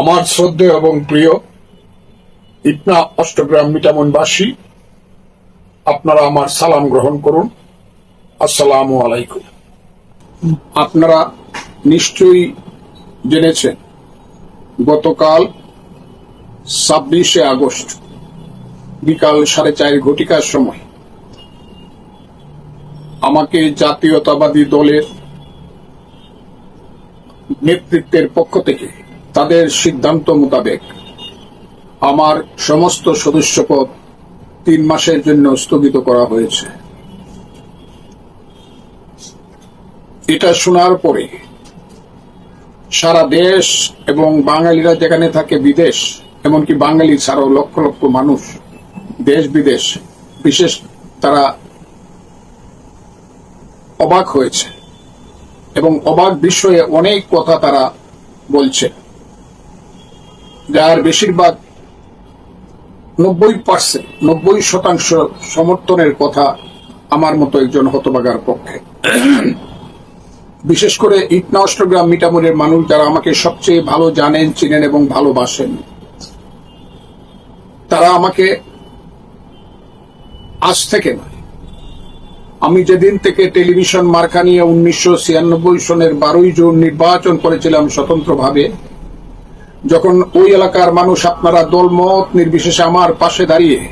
আমার শ্রদ্ধেয় এবং প্রিয় ইটনা অষ্টগ্রাম মিটামনবাসী, আপনারা আমার সালাম গ্রহণ করুন। আসসালামু আলাইকুম। আপনারা নিশ্চয়ই জেনেছেন, গতকাল ছাব্বিশে আগস্ট, বিকাল সাড়ে চার ঘটিকার সময়, আমাকে জাতীয়তাবাদী দলের নেতৃত্বের পক্ষ থেকে তাদের সিদ্ধান্ত মোতাবেক আমার সমস্ত সদস্যপদ তিন মাসের জন্য স্থগিত করা হয়েছে। এটা শোনার পরে সারা দেশ এবং বাঙালিরা যেখানে থাকে বিদেশ, এমনকি বাঙালি ছাড়াও লক্ষ লক্ষ মানুষ দেশ বিদেশ, বিশেষ তারা অবাক হয়েছে এবং অবাক বিষয়ে অনেক কথা তারা বলছে। যার বেশিরভাগ নব্বই পার্সেন্ট, নব্বই শতাংশ সমর্থনের কথা আমার মতো একজন হতবাগার পক্ষে। বিশেষ করে ইটনা অষ্টগ্রাম মিটামুরের মানুষ যারা আমাকে সবচেয়ে ভালো জানেন, চিনেন এবং ভালোবাসেন, তারা আমাকে আজ থেকে নয়, আমি যেদিন থেকে টেলিভিশন মার্কা নিয়ে উনিশশো ছিয়ানব্বই সনের বারোই জুন নির্বাচন করেছিলাম স্বতন্ত্রভাবে যখন ওই এলাকার মানুষ আপনারা দলমত নির্বিশেষে আমার পাশে দাঁড়িয়ে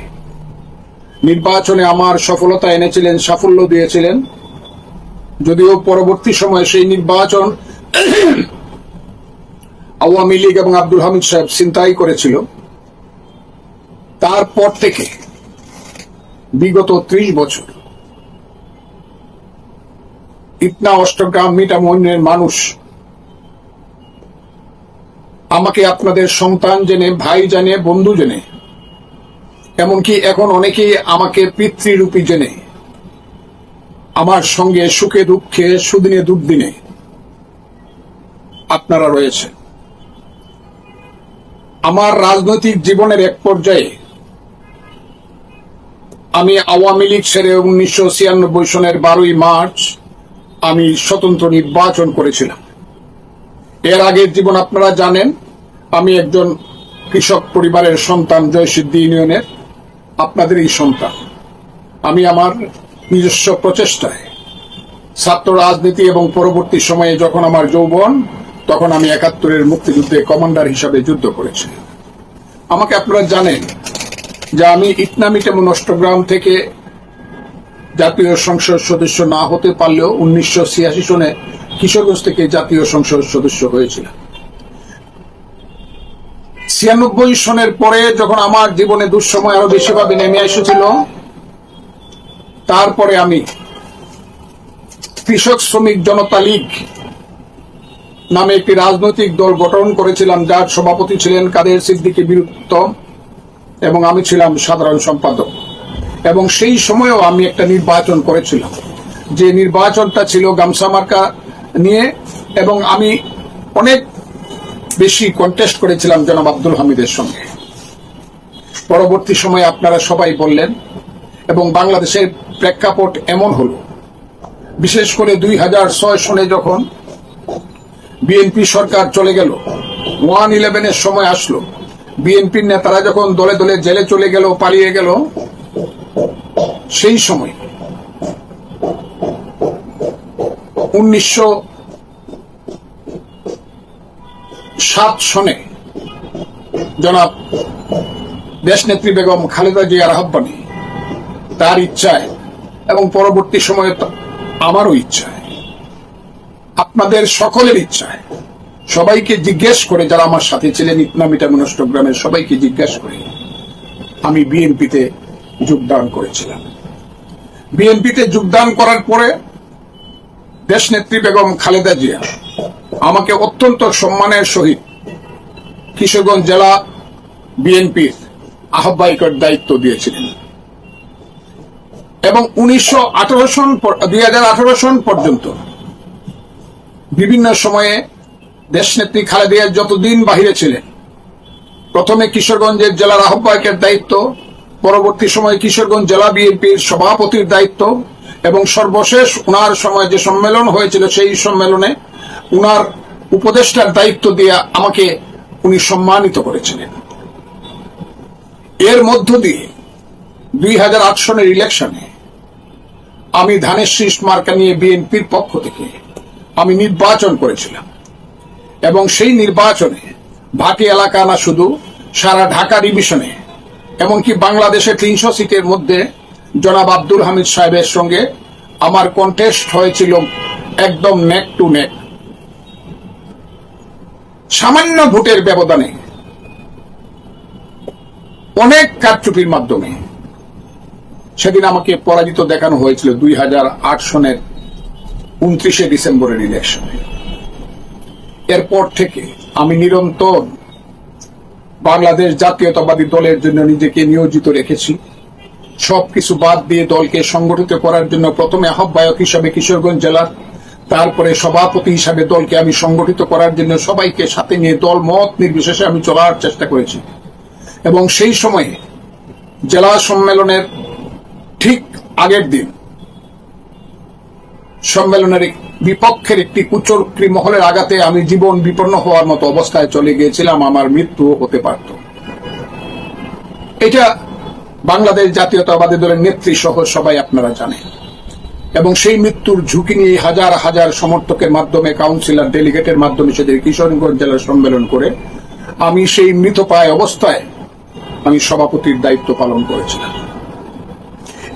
নির্বাচনে আমার সফলতা এনেছিলেন, সাফল্য দিয়েছিলেন, যদিও পরবর্তী সময়ে সেই নির্বাচন আওয়ামী লীগ এবং আব্দুল হামিদ সাহেব চিন্তাই করেছিল। তারপর থেকে বিগত ত্রিশ বছর ইটনা অষ্টগ্রাম মিটামনের মানুষ আমাকে আপনাদের সন্তান জেনে, ভাই জানে, বন্ধু জেনে। এমনকি এখন অনেকেই আমাকে পিতৃরূপী জেনে। আমার সঙ্গে সুখে দুঃখে, সুদিনে দুর্দিনে আপনারা রয়েছে আমার রাজনৈতিক জীবনের এক পর্যায়ে আমি আওয়ামী লীগ ছেড়ে উনিশশো ছিয়ানব্বই সনের বারোই মার্চ আমি স্বতন্ত্র নির্বাচন করেছিলাম। এর আগের জীবন আপনারা জানেন, আমি একজন কৃষক পরিবারের সন্তান জয়সিদ্ধি ইউনিয়নের। আপনাদেরই সন্তান। আমি আমার নিজস্ব প্রচেষ্টায় ছাত্র রাজনীতি এবং পরবর্তী সময়ে যখন আমার যৌবন, তখন আমি একাত্তরের মুক্তিযুদ্ধে কমান্ডার হিসাবে যুদ্ধ করেছি। আমাকে আপনারা জানেন যে আমি ইটনামিটেমন অষ্টগ্রাম থেকে জাতীয় সংসদ সদস্য না হতে পারলেও উনিশশো ছিয়াশি সনে কিশোরগঞ্জ থেকে জাতীয় সংসদ সদস্য হয়েছিল ছিয়ানব্বই সনের পরে যখন আমার জীবনে দুঃসময় আরও বেশিভাবে নেমে এসেছিল, তারপরে আমি কৃষক শ্রমিক জনতা লীগ নামে একটি রাজনৈতিক দল গঠন করেছিলাম, যার সভাপতি ছিলেন কাদের সিদ্দিকী বিরুদ্ধ এবং আমি ছিলাম সাধারণ সম্পাদক। এবং সেই সময়েও আমি একটা নির্বাচন করেছিলাম। যে নির্বাচনটা ছিল গামছা মার্কা নিয়ে এবং আমি অনেক বেশি কন্টেস্ট করেছিলাম জনাব আব্দুল হামিদের সঙ্গে। পরবর্তী সময়ে আপনারা সবাই বললেন, এবং বাংলাদেশের প্রেক্ষাপট এমন হল। বিশেষ করে দুই হাজার ছয় সনে যখন বিএনপি সরকার চলে গেল, ওয়ান ইলেভেনের সময় আসলো। বিএনপির নেতারা যখন দলে দলে জেলে চলে গেল, পালিয়ে গেল, সেই সময় উনিশশো সাত সনে জনাব দেশনেত্রী বেগম খালেদা জিয়ার আহ্বানে তার ইচ্ছায় এবং পরবর্তী সময়ে আমারও ইচ্ছায়, আপনাদের সকলের ইচ্ছায় সবাইকে জিজ্ঞেস করে যারা আমার সাথে ছিলেন ইতনামিটা মনষ্টগ্রামের সবাইকে জিজ্ঞেস করে আমি বিএনপিতে যোগদান করেছিলাম। বিএনপিতে যোগদান করার পরে দেশনেত্রী বেগম খালেদা জিয়া আমাকে অত্যন্ত সম্মানের সহিত কিশোরগঞ্জ জেলা বিএনপির আহ্বায়কের দায়িত্ব দিয়েছিলেন। এবং উনিশশো আঠারো সন দুই পর্যন্ত বিভিন্ন সময়ে দেশনেত্রী খালেদিয়া যতদিন বাহিরে ছিলেন, প্রথমে কিশোরগঞ্জের জেলার আহ্বায়কের দায়িত্ব, পরবর্তী সময়ে কিশোরগঞ্জ জেলা বিএনপির সভাপতির দায়িত্ব এবং সর্বশেষ উনার সময় যে সম্মেলন হয়েছিল, সেই সম্মেলনে উনার উপদেষ্টার দায়িত্ব দিয়ে আমাকে উনি সম্মানিত করেছিলেন। এর মধ্য দিয়ে দুই হাজার আট সনের ইলেকশনে আমি ধানের শীষ মার্কা নিয়ে বিএনপির পক্ষ থেকে আমি নির্বাচন করেছিলাম। এবং সেই নির্বাচনে ভাটি এলাকা না শুধু, সারা ঢাকা ডিভিশনে, এমনকি বাংলাদেশে তিনশো সিটের মধ্যে জনাব আব্দুল হামিদ সাহেবের সঙ্গে আমার কন্টেস্ট হয়েছিল একদম নেক টু নেক সামান্য ভোটের ব্যবধানে, অনেক কারচুপির মাধ্যমে। সেদিন আমাকে পরাজিত দেখানো হয়েছিল দুই হাজার আট সনের উনত্রিশে ডিসেম্বরের ইলেকশনে এরপর থেকে আমি নিরন্তর বাংলাদেশ জাতীয়তাবাদী দলের জন্য নিজেকে নিয়োজিত রেখেছি। সবকিছু বাদ দিয়ে দলকে সংগঠিত করার জন্য প্রথমে আহ্বায়ক হিসাবে কিশোরগঞ্জ জেলার, তারপরে সভাপতি হিসাবে দলকে আমি সংগঠিত করার জন্য সবাইকে সাথে নিয়ে দল মত নির্বিশেষে আমি চলার চেষ্টা করেছি। এবং সেই সময়ে জেলা সম্মেলনের ঠিক আগের দিন সম্মেলনের বিপক্ষের একটি কুচক্রী মহলের আঘাতে আমি জীবন বিপন্ন হওয়ার মতো অবস্থায় চলে গিয়েছিলাম, আমার মৃত্যু হতে পারত। এটা বাংলাদেশ জাতীয়তাবাদী দলের নেত্রী সহ সবাই আপনারা জানেন। এবং সেই মৃত্যুর ঝুঁকি নিয়ে হাজার হাজার সমর্থকের মাধ্যমে কাউন্সিলর ডেলিগেটের মাধ্যমে সেদের কিশোরগঞ্জ জেলার সম্মেলন করে আমি সেই মৃতপ্রায় অবস্থায় আমি সভাপতির দায়িত্ব পালন করেছিলাম।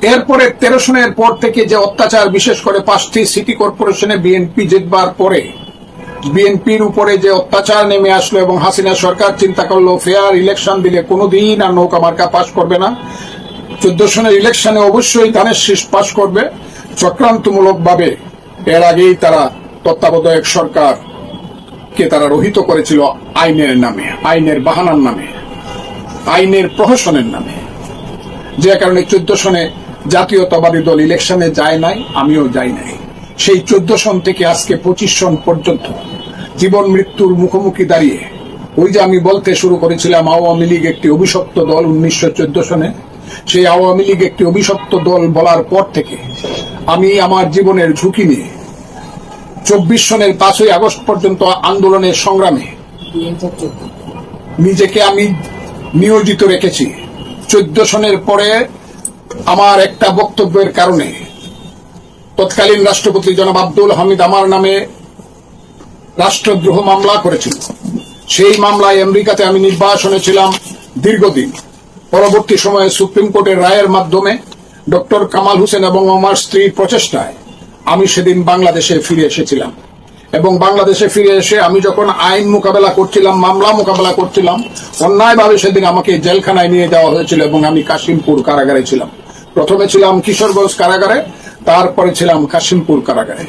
এরপরে তেরো সনের পর থেকে যে অত্যাচার বিশেষ করে পাঁচটি সিটি কর্পোরেশনে বিএনপি জিতবার পরে বিএনপির উপরে যে অত্যাচার নেমে আসলো এবং হাসিনা সরকার চিন্তা করল, ফেয়ার ইলেকশন দিলে কোনোদিন আর নৌকা মার্কা পাশ করবে না। চোদ্দ সনের ইলেকশনে অবশ্যই ধানের শীষ পাশ করবে। চক্রান্তমূলক ভাবে এর আগেই তারা তত্ত্বাবধায়ক সরকার কে তারা রহিত করেছিল আইনের নামে, আইনের বাহানার নামে, আইনের প্রহসনের নামে। যে কারণে চোদ্দ সনে জাতীয়তাবাদী দল ইলেকশনে যায় নাই, আমিও যাই নাই। সেই চোদ্দ সন থেকে আজকে পঁচিশ সন পর্যন্ত জীবন মৃত্যুর মুখোমুখি দাঁড়িয়ে ওই যে আমি বলতে শুরু করেছিলাম, আওয়ামী লীগ একটি অভিশপ্ত দল উনিশশো চোদ্দ সনে। সেই আওয়ামী লীগ একটি অভিশপ্ত দল বলার পর থেকে আমি আমার জীবনের ঝুঁকি নিয়ে চব্বিশ সনের পাঁচই আগস্ট পর্যন্ত আন্দোলনের সংগ্রামে নিজেকে আমি নিয়োজিত রেখেছি। চোদ্দ সনের পরে আমার একটা বক্তব্যের কারণে তৎকালীন রাষ্ট্রপতি জনাব আব্দুল হামিদ আমার নামে রাষ্ট্রদ্রোহ মামলা করেছিল। সেই মামলায় আমেরিকাতে আমি নির্বাসনে ছিলাম দীর্ঘদিন। পরবর্তী সময়ে সুপ্রিম কোর্টের রায়ের মাধ্যমে ডক্টর কামাল হোসেন এবং আমার স্ত্রীর প্রচেষ্টায় আমি সেদিন বাংলাদেশে ফিরে এসেছিলাম। এবং বাংলাদেশে ফিরে এসে আমি যখন আইন মোকাবেলা করছিলাম, মামলা মোকাবেলা করছিলাম, অন্যায়ভাবে সেদিন আমাকে জেলখানায় নিয়ে যাওয়া হয়েছিল এবং আমি কাশিমপুর কারাগারে ছিলাম। প্রথমে ছিলাম কিশোরগঞ্জ কারাগারে তারপরে ছিলাম কাশিমপুর কারাগারে।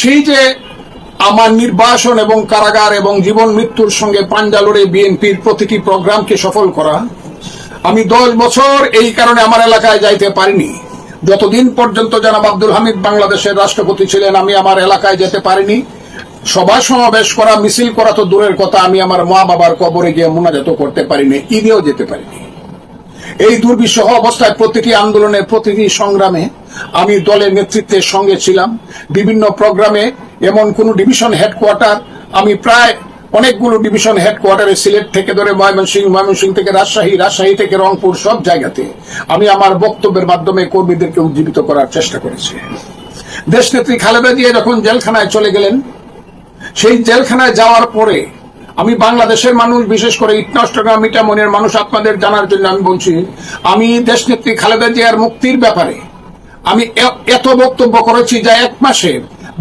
সেই যে আমার নির্বাসন এবং কারাগার এবং জীবন মৃত্যুর সঙ্গে পাঞ্জা বিএনপির প্রতিটি প্রোগ্রামকে সফল করা, আমি দশ বছর এই কারণে আমার এলাকায় যাইতে পারিনি। যতদিন পর্যন্ত জনাব আব্দুল হামিদ বাংলাদেশের রাষ্ট্রপতি ছিলেন, আমি আমার এলাকায় যেতে পারিনি। সভা সমাবেশ করা, মিছিল করা তো দূরের কথা, আমি আমার মা বাবার কবরে গিয়ে মোনাজাত করতে পারিনি, ঈদেও যেতে পারিনি। এই দুর্বিষহ অবস্থায় প্রতিটি আন্দোলনে, প্রতিটি সংগ্রামে আমি দলের নেতৃত্বের সঙ্গে ছিলাম। বিভিন্ন প্রোগ্রামে এমন কোন ডিভিশন হেডকোয়ার্টার, আমি প্রায় অনেকগুলো ডিভিশন হেডকোয়ার্টারে সিলেট থেকে ধরে ময়মনসিংহ ময়মনসিংহ থেকে রাজশাহী রাজশাহী থেকে রংপুর সব জায়গাতে আমি আমার বক্তব্যের মাধ্যমে কর্মীদেরকে উজ্জীবিত করার চেষ্টা করেছি। দেশনেত্রী খালেদা জিয়া যখন জেলখানায় চলে গেলেন, সেই জেলখানায় যাওয়ার পরে আমি বাংলাদেশের মানুষ, বিশেষ করে ইটনষ্টগ্রাম মিটামনের মানুষ, আপনাদের জানার জন্য আমি বলছি, আমি দেশনেত্রী খালেদা জিয়ার মুক্তির ব্যাপারে আমি এত বক্তব্য করেছি যা এক মাসে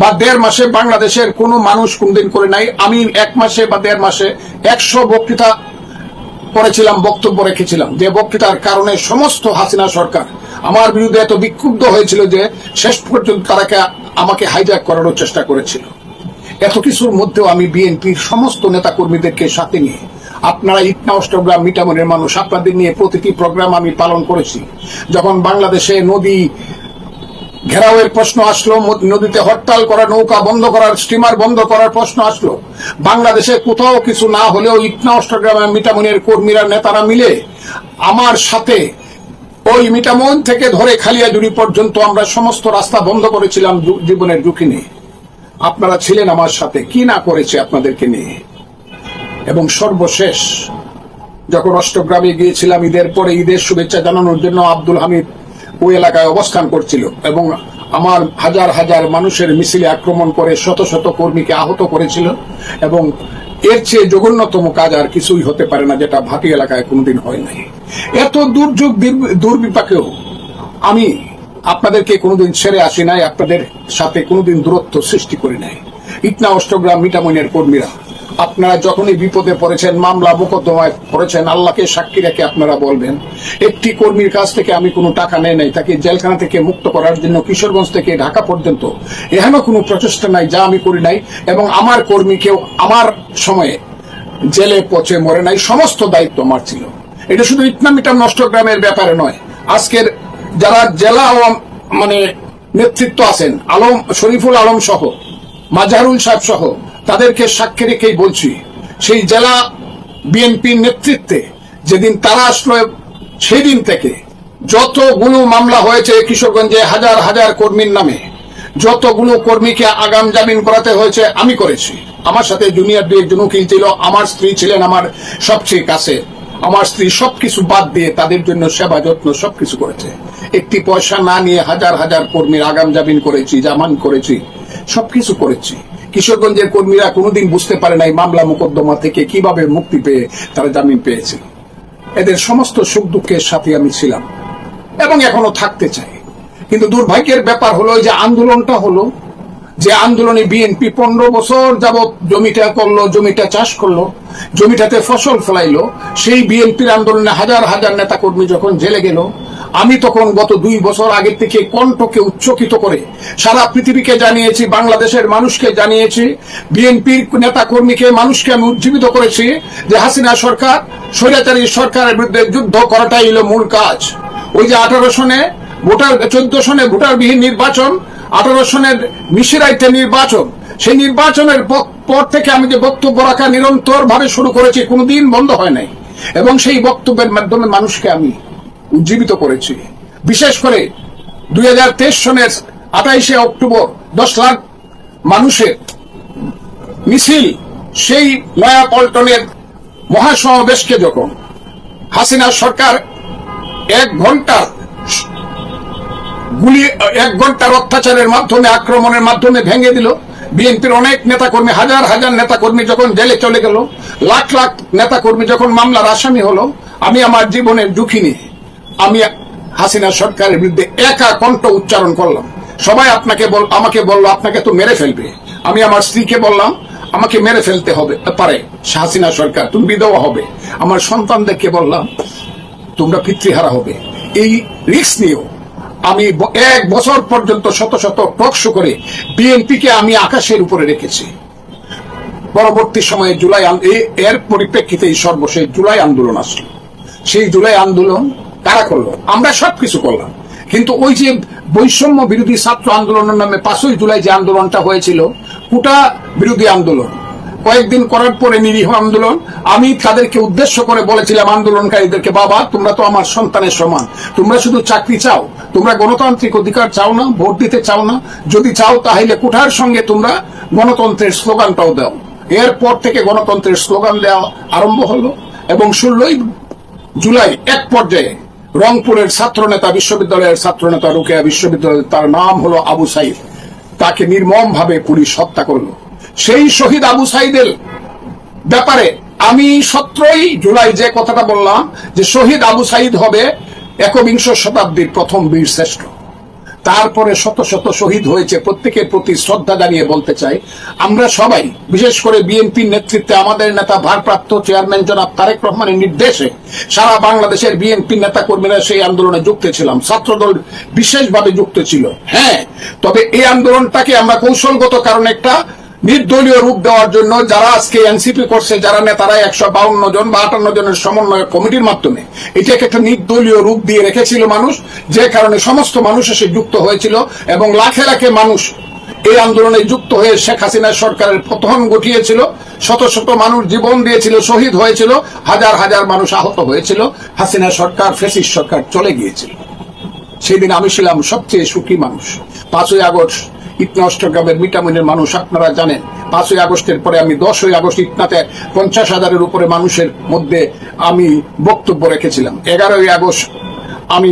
বা দেড় মাসে বাংলাদেশের কোনো মানুষ কোনদিন করে নাই। আমি এক মাসে বা দেড় মাসে একশো বক্তৃতা করেছিলাম, বক্তব্য রেখেছিলাম। যে বক্তৃতার কারণে সমস্ত হাসিনা সরকার আমার বিরুদ্ধে এত বিক্ষুব্ধ হয়েছিল যে শেষ পর্যন্ত তারাকে আমাকে হাইজ্যাক করারও চেষ্টা করেছিল। এত কিছুর মধ্যেও আমি বিএনপির সমস্ত নেতা কর্মীদেরকে সাথে নিয়ে, আপনারা ইটনা অষ্টগ্রাম মিটামনের মানুষ, আপনাদের নিয়ে প্রতিটি প্রোগ্রাম আমি পালন করেছি। যখন বাংলাদেশে নদী ঘেরাওয়ের প্রশ্ন আসলো নদীতে হরতাল করা, নৌকা বন্ধ করার, স্টিমার বন্ধ করার প্রশ্ন আসলো, বাংলাদেশে কোথাও কিছু না হলেও ইটনা অষ্টগ্রামে মিটামনের কর্মীরা, নেতারা মিলে আমার সাথে ওই মিটামন থেকে ধরে খালিয়াজুড়ি পর্যন্ত আমরা সমস্ত রাস্তা বন্ধ করেছিলাম জীবনের ঝুঁকি নিয়ে। আপনারা ছিলেন আমার সাথে, কি না করেছে আপনাদেরকে নিয়ে? এবং সর্বশেষ, যখন অষ্টগ্রামে গিয়েছিলাম, ঈদের পরে ঈদের শুভেচ্ছা জানানোর জন্য আব্দুল হামিদ ওই এলাকায় অবস্থান করছিল এবং আমার হাজার হাজার মানুষের মিছিলে আক্রমণ করে শত শত কর্মীকে আহত করেছিল এবং এর চেয়ে জঘন্যতম কাজ আর কিছুই হতে পারে না, যেটা ভাটি এলাকায় কোনোদিন হয় নাই। এত দুর্যোগ, দুর্বি- দুর্বিপাকেও আমি আপনাদেরকে কোনোদিন ছেড়ে আসি নাই, আপনাদের সাথে কোনোদিন দূরত্ব সৃষ্টি করি নাই। ইটনা অষ্টগ্রাম মিটামইনের কর্মীরা, আপনারা যখনই বিপদে পড়েছেন, মামলা মোকদ্দমায় পড়েছেন, আল্লাহকে সাক্ষী রেখে আপনারা বলবেন, একটি কর্মীর কাছ থেকে আমি কোনো টাকা নেই নাই, তাকে জেলখানা থেকে মুক্ত করার জন্য কিশোরগঞ্জ থেকে ঢাকা পর্যন্ত এহেন কোনো প্রচেষ্টা নাই যা আমি করি নাই, এবং আমার কর্মীকেও আমার সময়ে জেলে পচে মরে নাই, সমস্ত দায়িত্ব আমার ছিল। এটা শুধু ইটনা মিটাম নষ্ট গ্রামের ব্যাপারে নয়, আজকের যারা জেলা মানে নেতৃত্ব আছেন, আলম, শরীফুল আলম সহ, মাজারুল সাহেব সহ, তাদেরকে সাক্ষী রেখেই বলছি, সেই জেলা বিএনপির নেতৃত্বে যেদিন তারা আসলো সেই দিন থেকে যতগুলো মামলা হয়েছে কিশোরগঞ্জে হাজার হাজার কর্মীর নামে, যতগুলো কর্মীকে আগাম জামিন করাতে হয়েছে, আমি করেছি। আমার সাথে জুনিয়র দু একজন উকিল ছিল, আমার স্ত্রী ছিলেন আমার সবচেয়ে কাছে আমার স্ত্রী সবকিছু বাদ দিয়ে তাদের জন্য সেবা, যত্ন সবকিছু করেছে। একটি পয়সা না নিয়ে হাজার হাজার কর্মীর আগাম জামিন করেছি, জামান করেছি, সবকিছু করেছি। কিশোরগঞ্জের কর্মীরা কোনোদিন বুঝতে পারে নাই মামলা মোকদ্দমা থেকে কীভাবে মুক্তি পেয়ে তারা জামিন পেয়েছে। এদের সমস্ত সুখ দুঃখের সাথে আমি ছিলাম এবং এখনও থাকতে চাই। কিন্তু দুর্ভাগ্যের ব্যাপার হলো যে আন্দোলনটা হলো যে আন্দোলনে বিএনপি পনেরো বছর যাবৎ জমিটা করল, জমিটা চাষ করল, জমিটাতে ফসল ফলাইলো, সেই বিএনপির আন্দোলনে হাজার হাজার নেতা কর্মী যখন জেলে গেল, আমি তখন গত দুই বছর আগে থেকে কণ্ঠকে উচ্চকিত করে সারা পৃথিবীকে জানিয়েছি, বাংলাদেশের মানুষকে জানিয়েছি, বিএনপির নেতা কর্মীকে মানুষকে আমি উজ্জীবিত করেছি যে হাসিনা সরকার, স্বৈরাচারী সরকারের বিরুদ্ধে যুদ্ধ করাটাই হলো মূল কাজ। ওই যে আঠারো সনে ভোটার, চোদ্দ সনে ভোটারবিহীন নির্বাচন আঠারো সনের মিশিরাইতে নির্বাচন। সেই নির্বাচনের পর থেকে আমি যে বক্তব্য রাখা নিরন্তর ভাবে শুরু করেছি, কোনোদিন বন্ধ হয় নাই। এবং সেই বক্তব্যের মাধ্যমে মানুষকে আমি উজ্জীবিত করেছি। বিশেষ করে দুই হাজার তেইশ সনের আঠাইশে অক্টোবর, দশ লাখ মানুষের মিছিল, সেই নয়া পল্টনের মহাসমাবেশকে যখন হাসিনা সরকার এক ঘণ্টা গুলি এক ঘণ্টার অত্যাচারের মাধ্যমে, আক্রমণের মাধ্যমে ভেঙে দিল। বিএনপির অনেক নেতাকর্মী, হাজার হাজার নেতাকর্মী যখন জেলে চলে গেল, লাখ লাখ নেতাকর্মী যখন মামলার আসামি হলো, আমি আমার জীবনের ঝুঁকি নিয়ে আমি হাসিনা সরকারের বিরুদ্ধে একা কণ্ঠ উচ্চারণ করলাম। সবাই আপনাকে আমাকে বলল, আপনাকে তো মেরে ফেলবে। আমি আমার স্ত্রীকে বললাম, আমাকে মেরে ফেলতে হবে পারে, হাসিনা সরকার, তুমি বিধবা হবে। আমার সন্তানদেরকে বললাম, তোমরা পিতৃহারা হবে। এই রিস্ক নিয়েও আমি এক বছর পর্যন্ত শত শত টক শো করে বিএনপিকে আমি আকাশের উপরে রেখেছি। পরবর্তী সময়ে জুলাই এর পরিপ্রেক্ষিতে সর্বশেষ জুলাই আন্দোলন আসলো। সেই জুলাই আন্দোলন কারা করল? আমরা সবকিছু করলাম। কিন্তু ওই যে বৈষম্য বিরোধী ছাত্র আন্দোলনের নামে পাঁচই জুলাই যে আন্দোলনটা হয়েছিল, কুটা বিরোধী আন্দোলন। কয়েকদিন করার পরে নিরীহ আন্দোলন, আমি তাদেরকে উদ্দেশ্য করে বলেছিলাম আন্দোলনকারীদেরকে, বাবা, তোমরা তো আমার সন্তানের সমান। তোমরা শুধু চাকরি চাও। তোমরা গণতান্ত্রিক অধিকার চাও না, ভোট দিতে চাও না। যদি চাও তাহলে কুঠার সঙ্গে তোমরা গণতন্ত্রের স্লোগানটাও দাও। এরপর থেকে গণতন্ত্রের স্লোগান দেওয়া আরম্ভ হলো এবং ষোলোই জুলাই এক পর্যায়ে রংপুরের ছাত্রনেতা, বিশ্ববিদ্যালয়ের ছাত্রনেতা রুকেয়া বিশ্ববিদ্যালয় তার নাম হলো আবু সাইদ তাকে নির্মম ভাবে পুলিশ হত্যা করল। সেই শহীদ আবু সাইদের ব্যাপারে আমি সতেরোই জুলাই যে কথাটা বললাম, যে শহীদ আবু সাইদ হবে একবিংশ শতাব্দীর প্রথম বীর শ্রেষ্ঠ। তারপরে শত শত শহীদ হয়েছে, প্রত্যেকের প্রতি শ্রদ্ধা জানিয়ে বলতে চাই, আমরা সবাই, বিশেষ করে বিএনপির নেতৃত্বে আমাদের নেতা ভারপ্রাপ্ত চেয়ারম্যান জনাব তারেক রহমানের নির্দেশে সারা বাংলাদেশের বিএনপি নেতা কর্মীরা সেই আন্দোলনে যুক্ত ছিলাম। ছাত্রদল বিশেষভাবে যুক্ত ছিল। হ্যাঁ তবে এই আন্দোলনটাকে আমরা কৌশলগত কারণে একটা নির্দলীয় রূপ দেওয়ার জন্য যারা আজকে এনসিপি করছে, যারা নেতারা একশো বাউন্ন জন বা আটান্ন জনের সমন্বয় কমিটির মাধ্যমে, এটাকে একটা নির্দলীয় রূপ দিয়ে রেখেছিল মানুষ, যে কারণে সমস্ত মানুষ এসে যুক্ত হয়েছিল এবং লাখে লাখে মানুষ এই আন্দোলনে যুক্ত হয়ে শেখ হাসিনা সরকারের পতন ঘটিয়েছিল। শত শত মানুষ জীবন দিয়েছিল, শহীদ হয়েছিল, হাজার হাজার মানুষ আহত হয়েছিল, হাসিনা সরকার ফেসিস সরকার চলে গিয়েছিল। সেদিন আমি ছিলাম সবচেয়ে সুখী মানুষ। পাঁচই আগস্ট ইটনা অষ্টগ্রামের মিটামিনের মানুষ আপনারা জানেন। পাঁচই আগস্টের পরে আমি দশই আগস্ট ইটনাতে পঞ্চাশ হাজারের উপরে মানুষের মধ্যে আমি বক্তব্য রেখেছিলাম। এগারোই আগস্ট আমি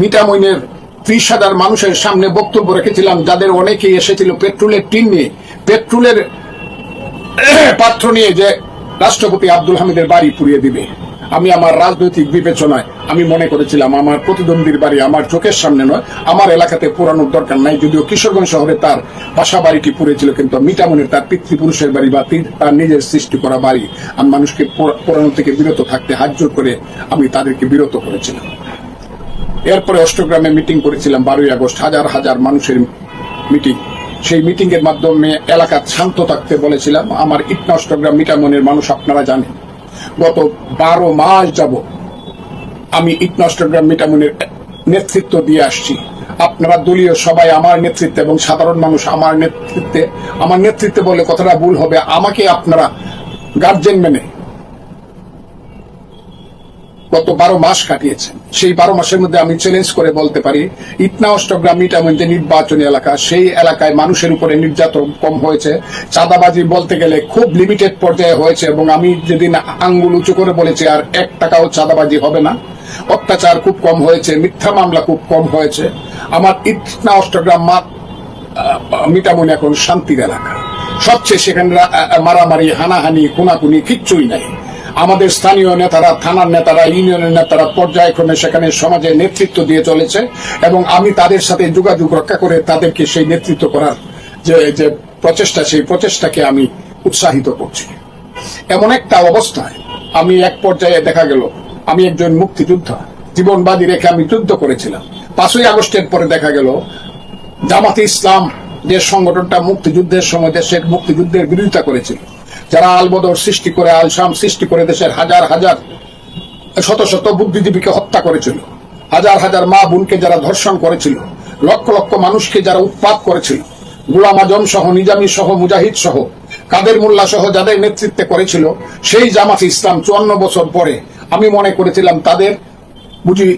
মিটামইনের ত্রিশ হাজার মানুষের সামনে বক্তব্য রেখেছিলাম, যাদের অনেকেই এসেছিল পেট্রোলের টিন নিয়ে। পেট্রোলের পাত্র নিয়ে যে রাষ্ট্রপতি আব্দুল হামিদের বাড়ি পুড়িয়ে দিবে। আমি আমার রাজনৈতিক বিবেচনায় আমি মনে করেছিলাম আমার প্রতিদ্বন্দ্বীর বাড়ি আমার চোখের সামনে নয়, আমার এলাকাতে পুরানোর দরকার নাই, যদিও কিশোরগঞ্জ শহরে তার বাসা বাড়িটি পুড়েছিল কিন্তু মিটামনের তার পিতৃপুরুষের বাড়ি বা তার নিজের সৃষ্টি করা বাড়ি আমি মানুষকে পোড়ানো থেকে বিরত থাকতে হাত করে আমি তাদেরকে বিরত করেছিলাম। এরপরে অষ্টগ্রামে মিটিং করেছিলাম, বারোই আগস্ট হাজার হাজার মানুষের মিটিং। সেই মিটিং এর মাধ্যমে এলাকা শান্ত থাকতে বলেছিলাম, আমার ইটনা অষ্টগ্রাম মিটামনের মানুষ আপনারা জানেন। গত বারো মাস যাব আমি ইটনষ্টগ্রাম মিটামুনের নেতৃত্ব দিয়ে আসছি। আপনারা দলীয় সবাই আমার নেতৃত্বে এবং সাধারণ মানুষ আমার নেতৃত্বে। আমার নেতৃত্বে বলে কথাটা ভুল হবে। আমাকে আপনারা গার্জেন মেনে গত বারো মাস কাটিয়েছেন। সেই বারো মাসের মধ্যে আমি চ্যালেঞ্জ করে বলতে পারি, ইটনা অষ্টগ্রাম মিটামন যে নির্বাচনী এলাকা, সেই এলাকায় মানুষের উপরে নির্যাতন কম হয়েছে। চাঁদাবাজি বলতে গেলে খুব লিমিটেড পর্যায়ে হয়েছে এবং আমি যেদিন আঙ্গুল উঁচু করে বলেছি, আর এক টাকাও চাঁদাবাজি হবে না। অত্যাচার খুব কম হয়েছে, মিথ্যা মামলা খুব কম হয়েছে। আমার ইটনা অষ্টগ্রাম মা মিটামন এখন শান্তির এলাকা। সবচেয়ে সেখানে মারামারি, হানাহানি, খুনাখুনি কিচ্ছুই নাই। আমাদের স্থানীয় নেতারা, থানার নেতারা, ইউনিয়নের নেতারা পর্যায়ক্রমে সেখানে সমাজে নেতৃত্ব দিয়ে চলেছে এবং আমি তাদের সাথে যোগাযোগ রক্ষা করে তাদেরকে সেই নেতৃত্ব করার যে যে প্রচেষ্টা, সেই প্রচেষ্টাকে আমি উৎসাহিত করছি। এমন একটা অবস্থায় আমি এক পর্যায়ে দেখা গেল, আমি একজন মুক্তিযোদ্ধা, জীবনবাদী রেখে আমি যুদ্ধ করেছিলাম। পাঁচই আগস্টের পরে দেখা গেল, জামাতে ইসলাম যে সংগঠনটা মুক্তিযুদ্ধের সময় দেশের মুক্তিযুদ্ধের বিরোধিতা করেছিল যারা আলবদর সৃষ্টি করে আলসাম সৃষ্টি করে দেশের হাজার হাজার, শত শত বুদ্ধিজীবীকে হত্যা করেছিল। হাজার হাজার মা বোনকে যারা ধর্ষণ করেছিল, লক্ষ লক্ষ মানুষকে যারা উৎপাত করেছিল, গুলাম আজম সহ, নিজামী সহ, মুজাহিদ সহ, কাদের মোল্লা সহ যাদের নেতৃত্বে করেছিল, সেই জামাত ইসলাম চুয়ান্ন বছর পরে আমি মনে করেছিলাম তাদের বুঝি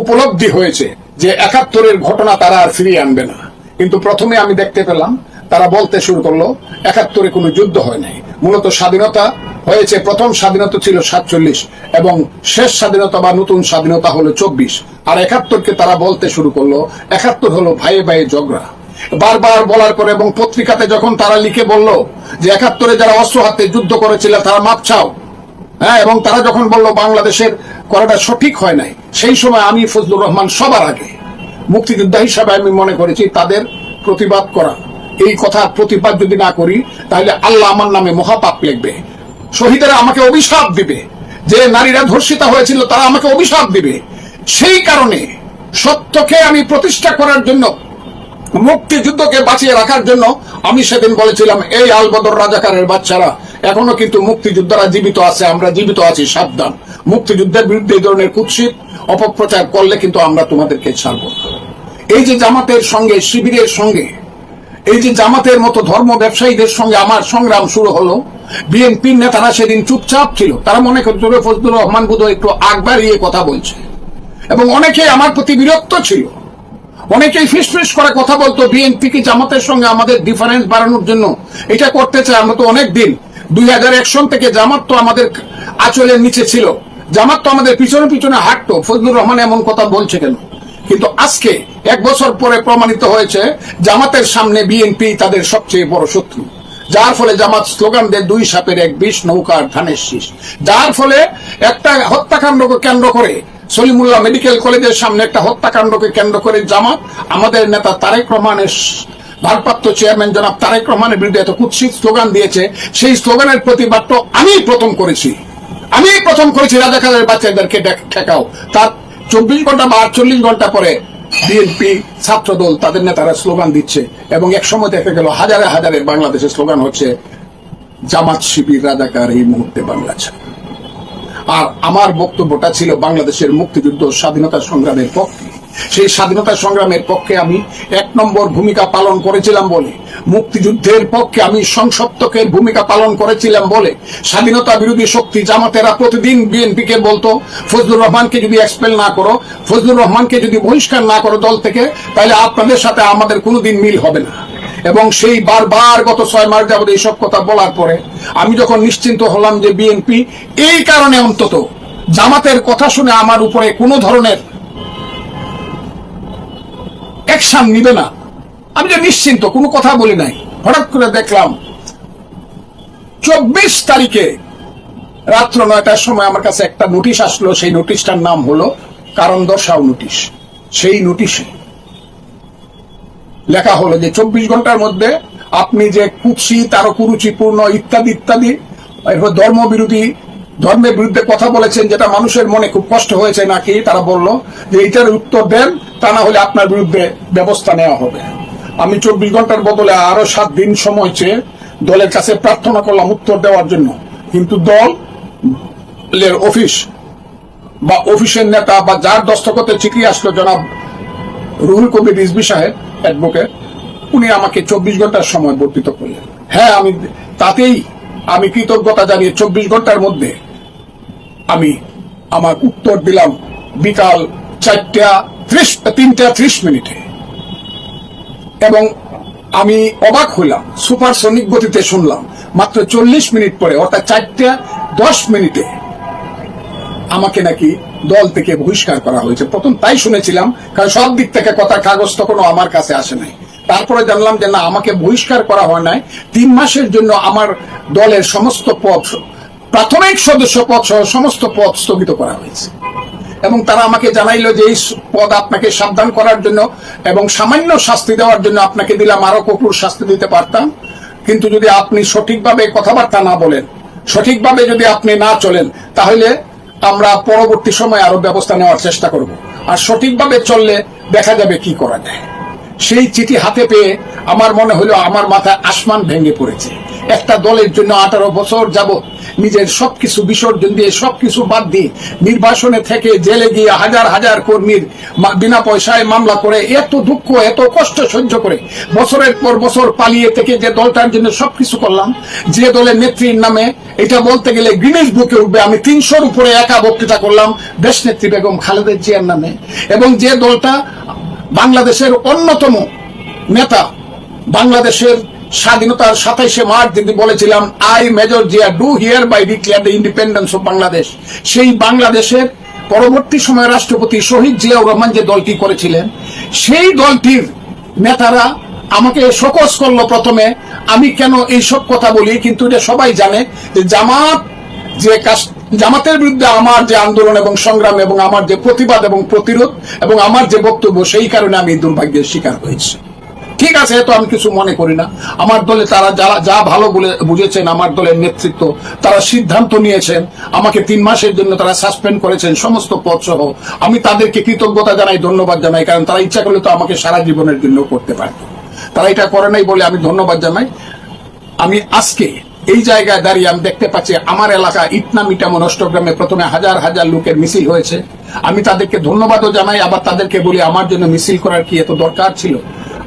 উপলব্ধি হয়েছে যে একাত্তরের ঘটনা তারা আর ফিরিয়ে আনবে না। কিন্তু প্রথমে আমি দেখতে পেলাম, তারা বলতে শুরু করল, একাত্তরে কোনো যুদ্ধ হয় নাই। মূলত স্বাধীনতা হয়েছে। প্রথম স্বাধীনতা ছিল সাতচল্লিশ এবং শেষ স্বাধীনতা বা নতুন স্বাধীনতা হলো চব্বিশ। আর একাত্তরকে তারা বলতে শুরু করল, একাত্তর হলো ভাইয়ে ভাইয়ে ঝগড়া। বারবার বলার পরে এবং পত্রিকাতে যখন তারা লিখে বলল যে একাত্তরে যারা অস্ত্র হাতে যুদ্ধ করেছিল, তারা মাপ চাও। হ্যাঁ এবং তারা যখন বলল বাংলাদেশের করাটা সঠিক হয় নাই, সেই সময় আমি ফজলুর রহমান সবার আগে মুক্তিযোদ্ধা হিসাবে আমি মনে করেছি তাদের প্রতিবাদ করা। এই কথার প্রতিবাদ যদি না করি, তাহলে আল্লাহ আমার নামে মহাপাপ লিখবে। শহীদেরা আমাকে অভিশাপ দিবে। যে নারীরা ধর্ষিতা হয়েছিল, তারা আমাকে অভিশাপ দিবে। সেই কারণে সত্যকে আমি প্রতিষ্ঠা করার জন্য, মুক্তিযুদ্ধকে বাঁচিয়ে রাখার জন্য আমি সেদিন বলেছিলাম, এই আলবদর রাজাকারের বাচ্চারা, এখনও কিন্তু মুক্তিযোদ্ধারা জীবিত আছে, আমরা জীবিত আছি, সাবধান। মুক্তিযুদ্ধের বিরুদ্ধে এই ধরনের কুৎসিত অপপ্রচার করলে কিন্তু আমরা তোমাদেরকে ছাড়ব এই যে জামাতের সঙ্গে, শিবিরের সঙ্গে এই যে জামাতের মতো ধর্ম ব্যবসায়ীদের সঙ্গে আমার সংগ্রাম শুরু হলো, বিএনপির নেতারা সেদিন চুপচাপ ছিল। তারা মনে করছিল ফজলুর রহমান বুধ একটু আগ বাড়িয়ে কথা বলছে। এবং অনেকে আমার প্রতি বিরক্ত ছিল। অনেকেই ফিসফিস করে কথা বলতো, বিএনপি কি জামাতের সঙ্গে আমাদের ডিফারেন্স বাড়ানোর জন্য এটা করতে চাই আমরা তো অনেক দিন দুই হাজার এক সন থেকে জামাত তো আমাদের আঁচলের নিচে ছিল। জামাত তো আমাদের পিছনে পিছনে হাঁটতো। ফজলুর রহমান এমন কথা বলছে কেন? কিন্তু আজকে এক বছর পরে প্রমাণিত হয়েছে, জামাতের সামনে বিএনপি তাদের সবচেয়ে বড় শত্রু। যার ফলে জামাত স্লোগান দেয়, দুই সাপের এক বিষ, নৌকার ধানের শীষ। যার ফলে একটা হত্যাকাণ্ডকে কেন্দ্র করে সলিমুল্লাহ মেডিকেল কলেজের সামনে একটা হত্যাকাণ্ডকে কেন্দ্র করে জামাত, আমাদের নেতা তারেক রহমানের ভারপ্রাপ্ত চেয়ারম্যান জনাব তারেক রহমানের বিরুদ্ধে এত কুৎসিত স্লোগান দিয়েছে, সেই স্লোগানের প্রতিবাদ তো আমি প্রথম করেছি। আমি প্রথম করেছি, রাজাকারের বাচ্চাদেরকে ঠেকাও। তার চব্বিশ ঘণ্টা বা আটচল্লিশ ঘণ্টা পরে বিএনপি ছাত্রদল, তাদের নেতারা স্লোগান দিচ্ছে এবং এক সময় দেখা গেল হাজারে হাজারে বাংলাদেশের স্লোগান হচ্ছে, জামাত শিবির রাজাকার এই মুহূর্তে বাংলা আর আমার বক্তব্যটা ছিল বাংলাদেশের মুক্তিযুদ্ধ স্বাধীনতা সংগ্রামের পক্ষে। সেই স্বাধীনতা সংগ্রামের পক্ষে আমি এক নম্বর ভূমিকা পালন করেছিলাম বলে, মুক্তিযুদ্ধের পক্ষে আমি সংসপ্তকের ভূমিকা পালন করেছিলাম বলে, স্বাধীনতা বিরোধী শক্তি জামাতেরা প্রতিদিন বিএনপিকে বলতো, ফজলুর রহমানকে যদি এক্সপেল না করো, ফজলুর রহমানকে যদি বহিষ্কার না করো দল থেকে, তাহলে আপনাদের সাথে আমাদের কোনোদিন মিল হবে না। এবং সেই বারবার গত ছয় মাস যাবত এইসব কথা বলার পরে, আমি যখন নিশ্চিন্ত হলাম যে বিএনপি এই কারণে অন্তত জামাতের কথা শুনে আমার উপরে কোনো ধরনের অ্যাকশন নিবে না। আমি যে নিশ্চিন্ত, কোনো কথা বলি নাই। হঠাৎ করে দেখলাম, চব্বিশ তারিখে রাত্র নয়টার সময় আমার কাছে একটা নোটিশ আসলো। সেই নোটিশটার নাম হলো কারণ দর্শাও নোটিশ। সেই নোটিশে লেখা হলো যে, চব্বিশ ঘণ্টার মধ্যে আপনি যে কুৎসিত, আরও কুরুচিপূর্ণ ইত্যাদি ইত্যাদি এরপর ধর্ম বিরোধী ধর্মের বিরুদ্ধে কথা বলেছেন, যেটা মানুষের মনে খুব কষ্ট হয়েছে নাকি, তারা বলল যে এইটার উত্তর দেন, তা না হলে আপনার বিরুদ্ধে ব্যবস্থা নেওয়া হবে। আমি চব্বিশ ঘণ্টার বদলে আরও সাত দিন সময় চেয়ে দলের কাছে প্রার্থনা করলাম উত্তর দেওয়ার জন্য। কিন্তু দল অফিস বা অফিসের নেতা বা যার দস্তখতে চিঠি আসলো জনাব রুহুল কবির রিজবি সাহেব, অ্যাডভোকেট, উনি আমাকে চব্বিশ ঘণ্টার সময় বর্তিত করলেন। হ্যাঁ আমি তাতেই আমি কৃতজ্ঞতা জানিয়ে চব্বিশ ঘণ্টার মধ্যে আমি আমার উত্তর দিলাম বিকাল চারটা ত্রিশ, তিনটা ত্রিশ মিনিটে। এবং আমি অবাক হইলাম সুপারসনিক গতিতে শুনলাম, মাত্র চল্লিশ মিনিট পরে, অর্থাৎ চারটা দশ মিনিটে। আমাকে নাকি দল থেকে বহিষ্কার করা হয়েছে। প্রথম তাই শুনেছিলাম, কারণ সব দিক থেকে কথা কাগজ তখনও আমার কাছে আসে নাই। তারপরে জানলাম যে না, আমাকে বহিষ্কার করা হয় নাই। তিন মাসের জন্য আমার দলের সমস্ত পদ প্রাথমিক সদস্য পদ সহ সমস্ত পদ স্থগিত করা হয়েছে। এবং তারা আমাকে জানাইলো যে এই পদ আপনাকে সাবধান করার জন্য এবং সামান্য শাস্তি দেওয়ার জন্য আপনাকে দিলাম, আরও কঠোর শাস্তি দিতে পারতাম। কিন্তু যদি আপনি সঠিকভাবে কথাবার্তা না বলেন, সঠিকভাবে যদি আপনি না চলেন, তাহলে আমরা পরবর্তী সময় আরও ব্যবস্থা নেওয়ার চেষ্টা করব। আর সঠিকভাবে চললে দেখা যাবে কি করা যায়। সেই চিঠি হাতে পেয়ে আমার মনে হলো, আমার মাথায় আসমান ভেঙে পড়েছে। একটা দলের জন্য আঠারো বছর যাব নিজের সবকিছু বিসর্জন দিয়ে সবকিছু বাদ দিয়ে নির্বাসনে থেকে জেলে গিয়ে হাজার হাজার কর্মীর বিনা পয়সায় মামলা করে এত দুঃখ, এত কষ্ট সহ্য করে বছরের পর বছর পালিয়ে থেকে যে দলটার জন্য সবকিছু করলাম, যে দলের নেত্রীর নামে, এটা বলতে গেলে গ্রিনিশ বুকে উঠবে, আমি তিনশোর উপরে একা বক্তৃতা করলাম দেশ নেত্রী বেগম খালেদা জিয়ার নামে। এবং যে দলটা বাংলাদেশের অন্যতম নেতা, বাংলাদেশের স্বাধীনতার সাতাইশে মার্চ যদি বলেছিলাম I major Zia do hereby declare the independence of Bangladesh সেই বাংলাদেশের পরবর্তী সময়ে রাষ্ট্রপতি শহীদ জিয়াউর রহমান যে দলটি করেছিলেন, সেই দলটির নেতারা আমাকে শোকস করল প্রথমে। আমি কেন এইসব কথা বলি? কিন্তু এটা সবাই জানে যে জামাত যে জামাতের বিরুদ্ধে আমার যে আন্দোলন এবং সংগ্রাম এবং আমার যে প্রতিবাদ এবং প্রতিরোধ এবং আমার যে বক্তব্য, সেই কারণে আমি দুর্ভাগ্যের শিকার হয়েছি। ঠিক আছে তো আমি কিছু মনে করি না। আমার দলে তারা যারা, যা ভালো বলে, বুঝেছেন, আমার দলের নেতৃত্ব, তারা সিদ্ধান্ত নিয়েছেন, আমাকে তিন মাসের জন্য তারা সাসপেন্ড করেছেন, সমস্ত পদ সহ। আমি তাদেরকে কৃতজ্ঞতা জানাই, ধন্যবাদ জানাই, কারণ তারা ইচ্ছা করলে তো আমাকে সারা জীবনের জন্য করতে পারত। তারা এটা করে নাই বলে আমি ধন্যবাদ জানাই। আমি আজকে এই জায়গায় দাঁড়িয়ে আমি দেখতে পাচ্ছি, আমার এলাকা ইটনা মিটামন অষ্টগ্রামে প্রথমে হাজার হাজার লোকের মিছিল হয়েছে। আমি তাদেরকে ধন্যবাদও জানাই, আবার তাদেরকে বলি, আমার জন্য মিছিল করার কি এত দরকার ছিল?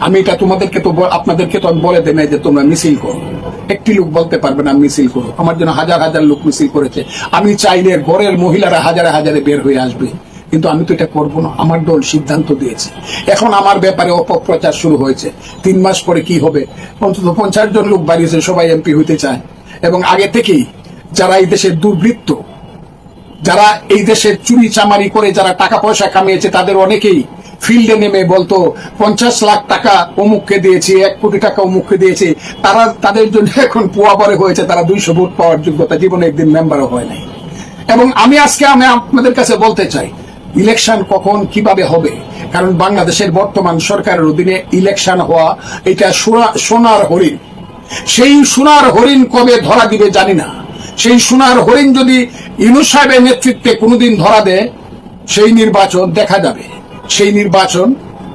আমি এটা তোমাদেরকে তো আপনাদেরকে তো আমি বলে দেই নাই যে তোমরা মিছিল করো। একটি লোক বলতে পারবে না, মিছিল করো। আমার জন্য হাজার হাজার লোক মিছিল করেছে। আমি চাইলে ঘরের মহিলারা হাজারে হাজারে বের হয়ে আসবে। কিন্তু আমি তো এটা করব না। আমার দল সিদ্ধান্ত দিয়েছে। এখন আমার ব্যাপারে অপপ্রচার শুরু হয়েছে। তিন মাস পরে কি হবে? অন্তত পঞ্চাশ জন লোক বাড়িয়েছে, সবাই এমপি হইতে চায়। এবং আগে থেকেই যারা এই দেশের দুর্বৃত্ত যারা এই দেশের চুরি চামারি করে যারা টাকা পয়সা কামিয়েছে, তাদের অনেকেই ফিল্ডে নেমে বলতো, পঞ্চাশ লাখ টাকা অমুককে দিয়েছি, এক কোটি টাকা অমুককে দিয়েছি। তারা তাদের জন্য এখন পোয়া পরে হয়েছে, তারা দুইশো ভোট পাওয়ার যোগ্যতা, জীবনে একদিন মেম্বারও হয় নাই। এবং আমি আজকে আমি আপনাদের কাছে বলতে চাই, ইলেকশন কখন কীভাবে হবে? কারণ বাংলাদেশের বর্তমান সরকারের অধীনে ইলেকশন হওয়া, এটা সোনা- সোনার হরিণ। সেই সোনার হরিণ কবে ধরা দিবে জানি না। সেই সোনার হরিণ যদি ইনু সাহেবের নেতৃত্বে কোনোদিন ধরা দেয়, সেই নির্বাচন দেখা যাবে। সেই নির্বাচন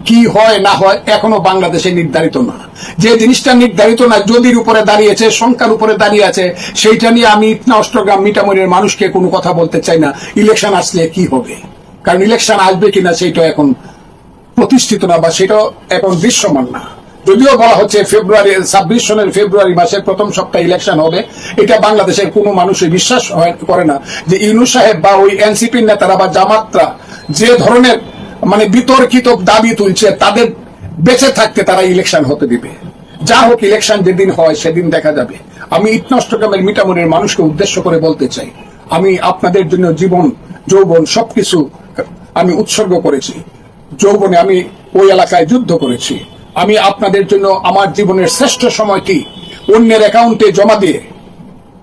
কি হয়, না হয়, এখনও বাংলাদেশে নির্ধারিত না। যে জিনিসটা নির্ধারিত না, যদির উপরে দাঁড়িয়েছে, সংখ্যার উপরে দাঁড়িয়ে আছে, সেইটা নিয়ে আমি ইতনা অষ্টগ্রাম মিটামরির মানুষকে কোনো কথা বলতে চাই না, ইলেকশন আসলে কি হবে? কারণ ইলেকশন আসবে কিনা, সেইটা এখন প্রতিষ্ঠিত না, বা সেটাও এখন দৃশ্যমান না। যদিও বলা হচ্ছে ফেব্রুয়ারি, ছাব্বিশ সনের ফেব্রুয়ারি মাসের প্রথম সপ্তাহে ইলেকশন হবে, এটা বাংলাদেশের কোনো মানুষের বিশ্বাস করে না যে ইনু সাহেব বা ওই এনসিপির নেতারা বা জামাতরা যে ধরনের মানে বিতর্কিত দাবি তুলছে, তাদের বেঁচে থাকতে তারা ইলেকশন হতে দিবে। যা হোক ইলেকশন যেদিন হয়, সেদিন দেখা যাবে। আমি ইটনষ্টগ্রামের মিটামনের মানুষকে উদ্দেশ্য করে বলতে চাই, আমি আপনাদের জন্য জীবন, যৌবন সবকিছু আমি উৎসর্গ করেছি। যৌবনে আমি ওই এলাকায় যুদ্ধ করেছি। আমি আপনাদের জন্য আমার জীবনের শ্রেষ্ঠ সময় কি? অন্যের অ্যাকাউন্টে জমা দিয়ে।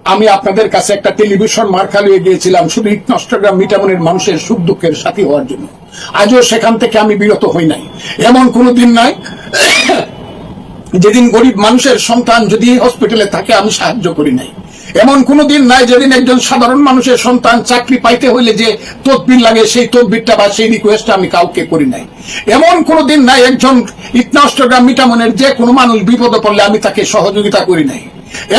আমি আপনাদের কাছে একটা টেলিভিশন মার্কা লিয়ে গিয়েছিলাম, শুধু ইটনষ্টগ্রাম মিটামনের মানুষের সুখ দুঃখের সাথী হওয়ার জন্য। আজও সেখান থেকে আমি বিরত হই নাই। এমন কোনো দিন নাই, যেদিন গরিব মানুষের সন্তান যদি হসপিটালে থাকে, আমি সাহায্য করি নাই। এমন কোন দিন নাই যেদিন একজন সাধারণ মানুষের সন্তান চাকরি পাইতে হইলে যে তদবির লাগে, সেই তদবিরটা বা সেই রিকোয়েস্টটা আমি কাউকে করি নাই। এমন কোন দিন নাই একজন ইটনাষ্টগ্রাম মিটামনের যে কোনো মানুষ বিপদে পড়লে আমি তাকে সহযোগিতা করি নাই।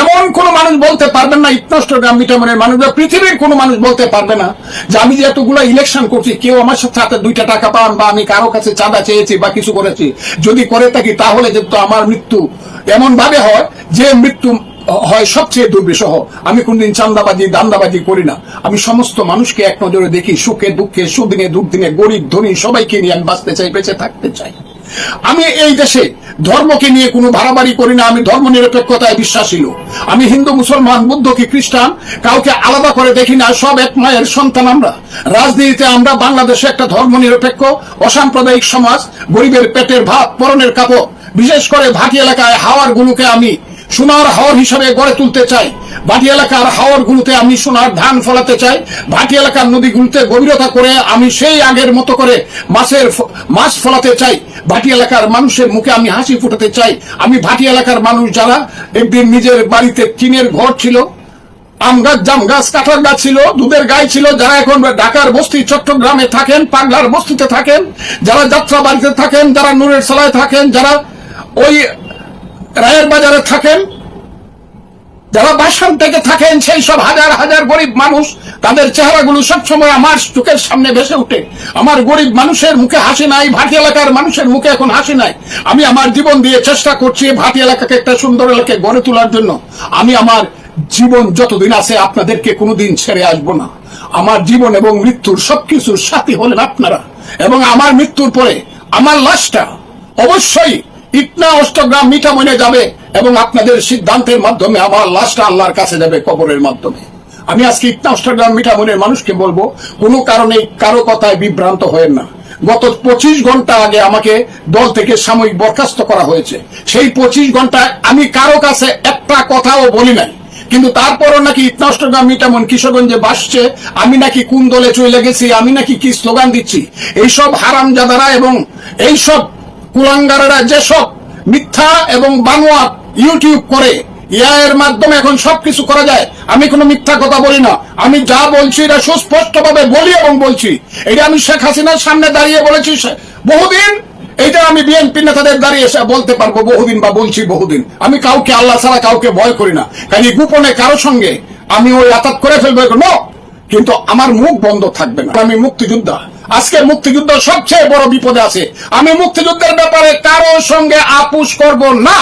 এমন কোন মানুষ বলতে পারবেন না ইটনষ্টগ্রাম মিটামনের মানুষ বা পৃথিবীর কোন মানুষ বলতে পারবে না যে আমি যে এতগুলো ইলেকশন করছি, কেউ আমার সাথে হাতে দুইটা টাকা পান বা আমি কারও কাছে চাঁদা চেয়েছি বা কিছু করেছি। যদি করে থাকি তাহলে কিন্তু আমার মৃত্যু এমন ভাবে হয় যে মৃত্যু হয় সবচেয়ে দুর্বিষহ। আমি কোনদিন চান্দাবাজি, দান্দাবাজি করি না। আমি সমস্ত মানুষকে এক নজরে দেখি, সুখে, দুঃখে, সুদিনে, দুর্দিনে, গরিব, ধনী, সবাইকে নিয়ে আমি বাঁচতে চাই, বেঁচে থাকতে চাই। আমি এই দেশে ধর্মকে নিয়ে কোনো ভাড়াবাড়ি করি না, আমি ধর্ম নিরপেক্ষতায় বিশ্বাসী লোক। আমি হিন্দু, মুসলমান বুদ্ধ কি খ্রিস্টান, কাউকে আলাদা করে দেখি না, সব এক মায়ের সন্তান আমরা। রাজনীতিতে আমরা বাংলাদেশে একটা ধর্ম নিরপেক্ষ অসাম্প্রদায়িক সমাজ, গরিবের পেটের ভাত, পরনের কাপড়, বিশেষ করে ভাটি এলাকায় হাওয়ার গুলোকে আমি সোনার হাওর হিসাবে গড়ে তুলতে চাই। ভাটি এলাকার হাওর গুলোতে আমি সোনার ধান ফলাতে চাই। ভাটি এলাকার নদীগুলোতে গভীরতা করে আমি সেই আগের মতো করে মাছের মাছ ফলাতে চাই। ভাটি এলাকার মানুষের মুখে আমি হাসি ফুটাতে চাই। আমি ভাটি এলাকার মানুষ যারা একদিন নিজের বাড়িতে টিনের ঘর ছিল, আম গাছ, জাম গাছ, কাঁঠাল গাছ ছিল, দুধের গাই ছিল, যারা এখন ঢাকার বস্তি, চট্টগ্রামে থাকেন, পাগলার বস্তিতে থাকেন, যারা যাত্রা বাড়িতে থাকেন, যারা নূরের সালায় থাকেন, যারা ওই রায়ের বাজারে থাকেন, যারা বাসান থেকে থাকেন, সেই সব হাজার হাজার গরিব মানুষ, তাদের চেহারাগুলো সবসময় আমার চোখের সামনে ভেসে ওঠে। আমার গরিব মানুষের মুখে হাসি নাই, ভাটি এলাকার মানুষের মুখে এখন হাসি নাই। আমি আমার জীবন দিয়ে চেষ্টা করছি ভাটি এলাকাকে একটা সুন্দর এলাকায় গড়ে তোলার জন্য। আমি আমার জীবন যতদিন আছে আপনাদেরকে কোনোদিন ছেড়ে আসব না। আমার জীবন এবং মৃত্যুর সবকিছুর সাথী হলেন আপনারা। এবং আমার মৃত্যুর পরে আমার লাশটা অবশ্যই ইটনা অষ্টগ্রাম মিঠামনে যাবে এবং আপনাদের সিদ্ধান্তের মাধ্যমে আমার লাশটা আল্লাহর কাছে যাবে, কবরের মাধ্যমে। আমি আজকে ইটনা অষ্টগ্রাম মিঠামনের মানুষকে বলব, কোনো কারণে কারও কথায় বিভ্রান্ত হয়েন না। গত পঁচিশ ঘণ্টা আগে আমাকে দল থেকে সাময়িক বরখাস্ত করা হয়েছে। সেই পঁচিশ ঘন্টায় আমি কারও কাছে একটা কথাও বলি নাই। কিন্তু তারপরও নাকি ইতনষ্টগ্রাম মিটামন কিশোরগঞ্জে বাসছে, আমি নাকি কোন দলে চলে গেছি, আমি নাকি কি স্লোগান দিচ্ছি? এইসব হারামজাদারা এবং এইসব কুলাঙ্গারেরা যেসব মিথ্যা এবং বানোয়া ইউটিউব করে ইয়ের মাধ্যমে এখন সবকিছু করা যায়, আমি কোনো মিথ্যা কথা বলি না। আমি যা বলছি এটা সুস্পষ্ট ভাবে বলি এবং বলছি। এটা আমি শেখ হাসিনার সামনে দাঁড়িয়ে বলেছি বহুদিন এইটা আমি বিএনপি নেতাদের দাঁড়িয়ে বলতে পারব, বহুদিন বা বলছি বহুদিন। আমি কাউকে, আল্লাহ ছাড়া কাউকে ভয় করি না। কাজে গোপনে কারও সঙ্গে আমি ওই আতাত করে ফেলব নো! কিন্তু আমার মুখ বন্ধ থাকবে না। আমি মুক্তিযোদ্ধা। আজকে মুক্তিযুদ্ধ সবচেয়ে বড় বিপদে আছে। আমি মুক্তিযুদ্ধের ব্যাপারে কারও সঙ্গে আপুস করব না।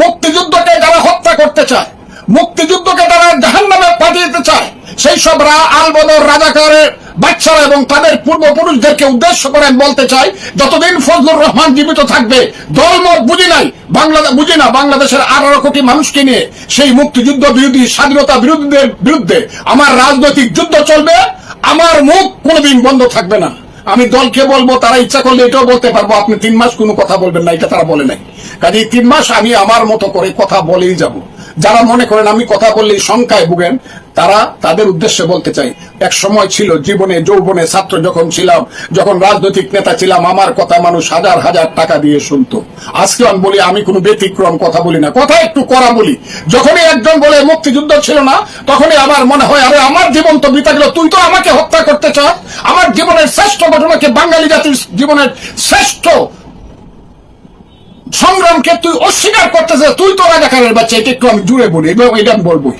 মুক্তিযুদ্ধকে যারা হত্যা করতে চায়, মুক্তিযুদ্ধকে তারা জাহান নামে পাঠিয়ে চায়, সেই সব রা আলবদর রাজাকারের বাচ্চারা এবং তাদের পূর্বপুরুষদেরকে উদ্দেশ্য করে বলতে চাই, যতদিন ফজলুর রহমান জীবিত থাকবে দলমত বুঝি নাই বাংলাদেশ বুঝি না বাংলাদেশের আঠারো কোটি মানুষকে নিয়ে সেই মুক্তিযুদ্ধ বিরোধী স্বাধীনতা বিরোধীদের বিরুদ্ধে আমার রাজনৈতিক যুদ্ধ চলবে আমার মুখ কোনোদিন বন্ধ থাকবে না। আমি দলকে বলব, তারা ইচ্ছা করলে এটাও বলতে পারব। আপনি তিন মাস কোনো কথা বলবেন না, এটা তারা বলে নাই। কাজে তিন মাস আমি আমার মতো করে কথা বলেই যাব। যারা মনে করেন আমি কথা বললেই শঙ্কায় ভুগেন, তারা তাদের উদ্দেশ্যে বলতে চাই, এক সময় ছিল জীবনে, যৌবনে ছাত্র যখন ছিলাম, যখন রাজনৈতিক নেতা ছিলাম, আমার কথা মানুষ হাজার হাজার টাকা দিয়ে শুনতো। আজকে আমি বলি, আমি কোনো ব্যতিক্রম কথা বলি না। কথা একটু করা বলি। যখনই একজন বলে, মুক্তিযুদ্ধ ছিল না, তখনই আমার মনে হয়, আরে আমার জীবন তো বিতা গেল, তুই তো আমাকে হত্যা করতে চাস। আমার জীবনের শ্রেষ্ঠ ঘটনাকে বাঙালি জাতির জীবনের শ্রেষ্ঠ সংগ্রামকে তুই অস্বীকার করতেছে তুই তো রাজাকারের বাচ্চা, এটা একটু আমি জুড়ে বলি, এবং এটা আমি বলবোই